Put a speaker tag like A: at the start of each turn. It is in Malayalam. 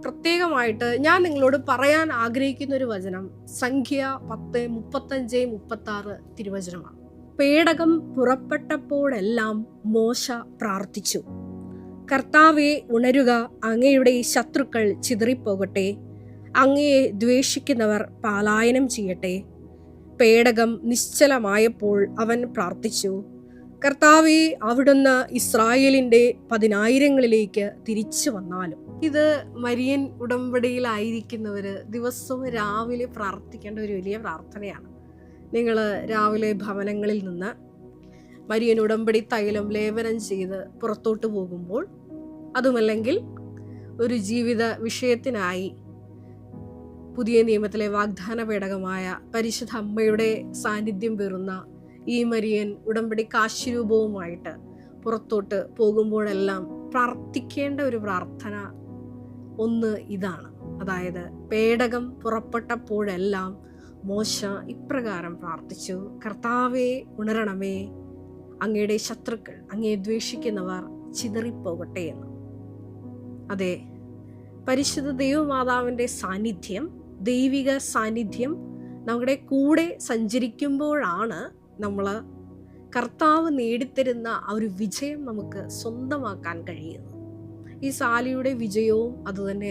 A: പ്രത്യേകമായിട്ട് ഞാൻ നിങ്ങളോട് പറയാൻ ആഗ്രഹിക്കുന്ന ഒരു വചനം. സംഖ്യ പത്ത് മുപ്പത്തഞ്ച് മുപ്പത്തി ആറ് തിരുവചനമാണ്. പേടകം പുറപ്പെട്ടപ്പോഴെല്ലാം മോശ പ്രാർത്ഥിച്ചു. കർത്താവെ ഉണരുക അങ്ങയുടെ ശത്രുക്കൾ ചിതറിപ്പോകട്ടെ. അങ്ങയെ ദ്വേഷിക്കുന്നവർ പാലായനം ചെയ്യട്ടെ. പേടകം നിശ്ചലമായപ്പോൾ അവൻ പ്രാർത്ഥിച്ചു. കർത്താവെ അവിടുന്ന് ഇസ്രായേലിന്റെ പതിനായിരങ്ങളിലേക്ക് തിരിച്ചു വന്നാലും. ഇത് മരിയൻ ഉടമ്പടിയിലായിരിക്കുന്നവര് ദിവസവും രാവിലെ പ്രാർത്ഥിക്കേണ്ട ഒരു വലിയ പ്രാർത്ഥനയാണ്. നിങ്ങൾ രാവിലെ ഭവനങ്ങളിൽ നിന്ന് മരിയൻ ഉടമ്പടി തൈലം ലേപനം ചെയ്ത് പുറത്തോട്ട് പോകുമ്പോൾ അതുമല്ലെങ്കിൽ ഒരു ജീവിത വിഷയത്തിനായി പുതിയ നിയമത്തിലെ വാഗ്ദാന പേടകമായ പരിശുദ്ധ അമ്മയുടെ സാന്നിധ്യം പേറുന്ന ഈ മരിയൻ ഉടമ്പടി കാശിരൂപവുമായിട്ട് പുറത്തോട്ട് പോകുമ്പോഴെല്ലാം പ്രാർത്ഥിക്കേണ്ട ഒരു പ്രാർത്ഥന ഒന്ന് ഇതാണ്. അതായത് പേടകം പുറപ്പെട്ടപ്പോഴെല്ലാം മോശ ഇപ്രകാരം പ്രാർത്ഥിച്ചു കർത്താവെ ഉണരണമേ അങ്ങയുടെ ശത്രുക്കൾ അങ്ങയെ ദ്വേഷിക്കുന്നവർ ചിതറിപ്പോകട്ടെ എന്ന്. അതെ പരിശുദ്ധ ദൈവമാതാവിന്റെ സാന്നിധ്യം ദൈവിക സാന്നിധ്യം നമ്മുടെ കൂടെ സഞ്ചരിക്കുമ്പോഴാണ് നമ്മൾ കർത്താവ് നേടിത്തരുന്ന ആ ഒരു വിജയം നമുക്ക് സ്വന്തമാക്കാൻ കഴിയുന്നു. ഈ സാലിയുടെ വിജയവും അതുതന്നെ